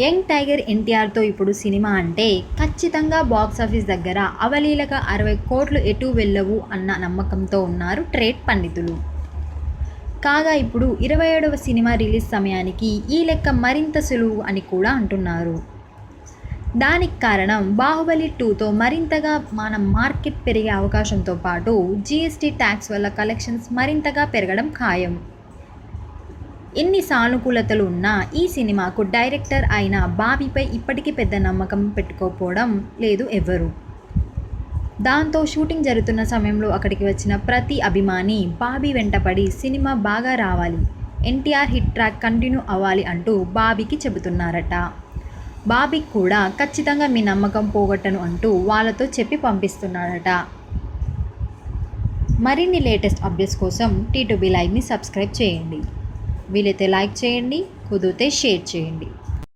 Young tiger ఎన్టీఆర్తో ఇప్పుడు cinema అంటే ఖచ్చితంగా బాక్సాఫీస్ దగ్గర అవలీలగా అరవై కోట్లు ఎటు వెళ్ళవు అన్న నమ్మకంతో ఉన్నారు ట్రేడ్ పండితులు. కాగా ఇప్పుడు ఇరవై ఏడవ సినిమా రిలీజ్ సమయానికి ఈ లెక్క మరింత సులువు అని కూడా అంటున్నారు. దానికి కారణం బాహుబలి టూతో మరింతగా మన మార్కెట్ పెరిగే అవకాశంతో పాటు జీఎస్టీ ట్యాక్స్ వల్ల కలెక్షన్స్ మరింతగా పెరగడం ఖాయం. ఎన్ని సానుకూలతలు ఉన్నా ఈ సినిమాకు డైరెక్టర్ అయిన బాబీపై ఇప్పటికీ పెద్ద నమ్మకం పెట్టుకోపోవడం లేదు ఎవ్వరు. దాంతో షూటింగ్ జరుగుతున్న సమయంలో అక్కడికి వచ్చిన ప్రతి అభిమాని బాబీ వెంటపడి సినిమా బాగా రావాలి ఎన్టీఆర్ హిట్ ట్రాక్ కంటిన్యూ అవ్వాలి అంటూ బాబీకి చెబుతున్నారట. బాబీకి కూడా ఖచ్చితంగా మీ నమ్మకం పోగొట్టను అంటూ వాళ్ళతో చెప్పి పంపిస్తున్నాడట మరిన్ని లేటెస్ట్ అప్డేట్స్ కోసం టీటూబీ లైవ్ని సబ్స్క్రైబ్ చేయండి. వీలైతే లైక్ చేయండి కుదిరితే షేర్ చేయండి.